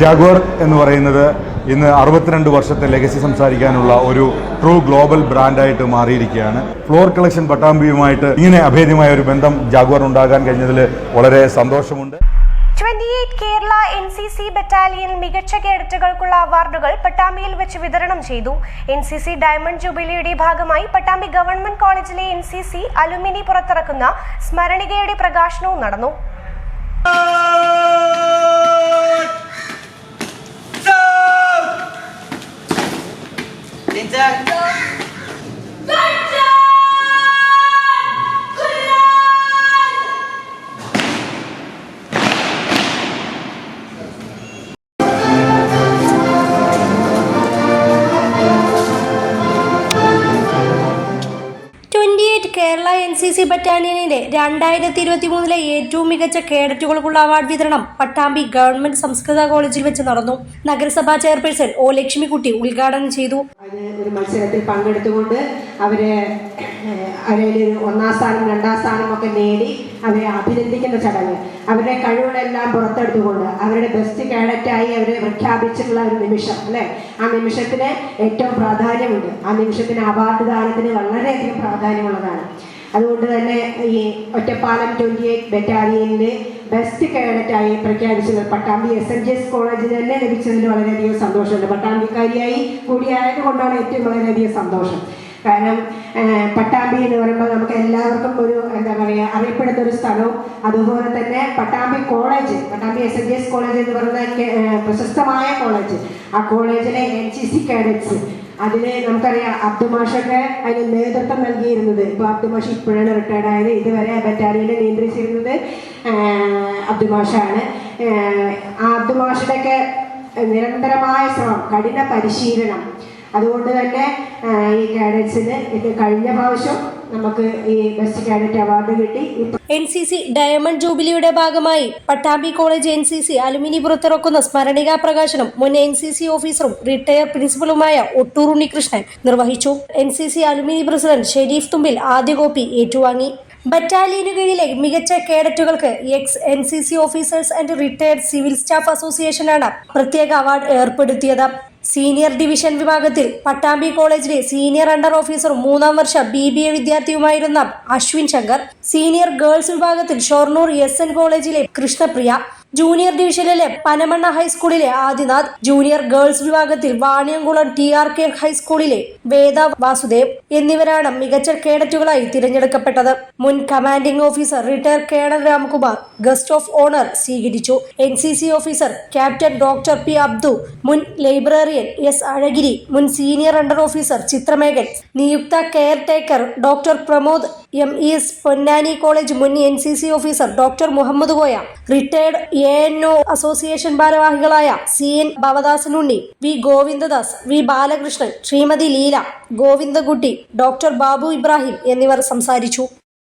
Jaguar എന്ന് പറയുന്നത് ഇന്ന് അറുപത്തിരണ്ട് വർഷത്തെ ലെഗസി സംസാരിക്കാനുള്ള ഒരു ട്രൂ ഗ്ലോബൽ ബ്രാൻഡായിട്ട് മാറിയിരിക്കുകയാണ്. ഫ്ലോർ കളക്ഷൻ പട്ടാമ്പിയുമായിട്ട് ഇങ്ങനെ അഭേദ്യമായ ഒരു ബന്ധം ജാഗ്വർ ഉണ്ടാകാൻ കഴിഞ്ഞതിൽ വളരെ സന്തോഷമുണ്ട്. 28 Kerala N C C battalion മികച്ച കേഡറ്റുകൾക്കുള്ള അവാർഡുകൾ പട്ടാമ്പിയിൽ വെച്ച് വിതരണം ചെയ്തു. എൻ സി സി ഡയമണ്ട് ജൂബിലിയുടെ ഭാഗമായി പട്ടാമ്പി ഗവൺമെന്റ് കോളേജിലെ എൻ സി സി അലുമിനി പുറത്തിറക്കുന്ന സ്മരണികയുടെ പ്രകാശനവും നടന്നു. Exactly. സി സി ബറ്റാലിയനിലെ രണ്ടായിരത്തി ഇരുപത്തി മൂന്നിലെ ഏറ്റവും മികച്ച കേഡറ്റുകൾക്കുള്ള അവാർഡ് വിതരണം പട്ടാമ്പി ഗവൺമെന്റ് സംസ്കൃത കോളേജിൽ വെച്ച് നടന്നു. നഗരസഭാ ചെയർപേഴ്സൺ ഒ ലക്ഷ്മിക്കുട്ടി ഉദ്ഘാടനം ചെയ്തു. ഒരു മത്സരത്തിൽ പങ്കെടുത്തുകൊണ്ട് അവർ അവരിൽ ഒന്നാം സ്ഥാനം രണ്ടാം സ്ഥാനം ഒക്കെ നേടി അവരെ അഭിനന്ദിക്കുന്ന ചടങ്ങ്. അവരുടെ കഴിവുകളെല്ലാം പുറത്തെടുത്തുകൊണ്ട് അവരുടെ ബെസ്റ്റ് കാഡറ്റായി അവരെ പ്രഖ്യാപിച്ചിട്ടുള്ള ഒരു നിമിഷം അല്ലെ? ആ നിമിഷത്തിന് ഏറ്റവും പ്രാധാന്യമുണ്ട്. ആ നിമിഷത്തിന് അവാർഡ് ദാനത്തിന് വളരെയധികം പ്രാധാന്യമുള്ളതാണ്. അതുകൊണ്ട് തന്നെ ഈ ഒറ്റപ്പാലം ട്വന്റി എയ്റ്റ് ബറ്റാലിയനിലെ ബെസ്റ്റ് കേഡറ്റായി പ്രഖ്യാപിച്ചത് Pattambi S N G S കോളേജിൽ തന്നെ ലഭിച്ചതിൽ വളരെയധികം സന്തോഷമുണ്ട്. പട്ടാമ്പിക്കാരിയായി കൂടിയായത് കൊണ്ടാണ് ഏറ്റവും വളരെയധികം സന്തോഷം. കാരണം പട്ടാമ്പി എന്ന് പറയുമ്പോൾ നമുക്ക് എല്ലാവർക്കും ഒരു എന്താ പറയുക അറിയപ്പെടുന്ന ഒരു സ്ഥലവും അതുപോലെ തന്നെ Pattambi college Pattambi S N G S college എന്ന് പറയുന്ന പ്രശസ്തമായ കോളേജ് ആ കോളേജിലെ എൻ സി സി കാഡറ്റ്സ് അതിന് നമുക്കറിയാം അബ്ദുമാഷൊക്കെ അതിന് നേതൃത്വം നൽകിയിരുന്നത്. ഇപ്പോൾ അബ്ദുമാഷ് ഇപ്പോഴാണ് റിട്ടയർഡ് ആയത്. ഇതുവരെ ബറ്റാലിയനെ നിയന്ത്രിച്ചിരുന്നത് അബ്ദുമാഷാണ് ആ അബ്ദുമാഷുടെയൊക്കെ നിരന്തരമായ ശ്രമം കഠിന പരിശീലനം അതുകൊണ്ട് തന്നെ ഈ കാഡറ്റ്സിന് ഇത് കഴിഞ്ഞ പ്രാവശ്യം നമുക്ക് ഈ ബെസ്റ്റ് കാഡറ്റ് അവാർഡ് കിട്ടി. എൻ സി സി ഡയമണ്ട് ജൂബിലിയുടെ ഭാഗമായി Pattambi college N C C alumni പുറത്തിറക്കുന്ന സ്മരണികാ പ്രകാശനം മുൻ എൻ സി സി ഓഫീസറും റിട്ടയർ പ്രിൻസിപ്പലുമായ ഒട്ടൂർ ഉണ്ണികൃഷ്ണൻ നിർവഹിച്ചു. N C C alumni president Sherif Thumbil ആദ്യ കോപ്പി ഏറ്റുവാങ്ങി. ബറ്റാലിയനു കീഴിലെ മികച്ച കേഡറ്റുകൾക്ക് ex N C C officers and retired civil staff അസോസിയേഷനാണ് പ്രത്യേക അവാർഡ് ഏർപ്പെടുത്തിയത്. സീനിയർ ഡിവിഷൻ വിഭാഗത്തിൽ പട്ടാമ്പി കോളേജിലെ സീനിയർ അണ്ടർ ഓഫീസറും മൂന്നാം വർഷ ബി ബി എ വിദ്യാർത്ഥിയുമായിരുന്ന അശ്വിൻ ശങ്കർ സീനിയർ ഗേൾസ് വിഭാഗത്തിൽ ഷൊർണൂർ എസ് എൻ കോളേജിലെ കൃഷ്ണപ്രിയ ജൂനിയർ ഡിവിഷനിലെ പനമണ്ണ ഹൈസ്കൂളിലെ ആദിനാഥ് ജൂനിയർ ഗേൾസ് വിഭാഗത്തിൽ വാണിയംകുളം ടി ആർ കെ ഹൈസ്കൂളിലെ വേദ വാസുദേവ് എന്നിവരാണ് മികച്ച കേഡറ്റുകളായി തിരഞ്ഞെടുക്കപ്പെട്ടത്. മുൻ commanding officer retire colonel Ramkumar guest of honour സ്വീകരിച്ചു. N C C officer captain doctor P Abdu മുൻ ലൈബ്രറിയൻ എസ് അഴഗിരി മുൻ സീനിയർ അണ്ടർ ഓഫീസർ ചിത്രമേഘൻ നിയുക്ത caretaker doctor Pramod M E S Ponnani college മുൻ N C C officer doctor Muhammad Koya retired A N O association ഭാരവാഹികളായ C N Bhavadasanunni V Govindadas V Balakrishnan Srimathi Leela Govindakutty doctor Babu Ibrahim എന്നിവർ സംസാരിച്ചു.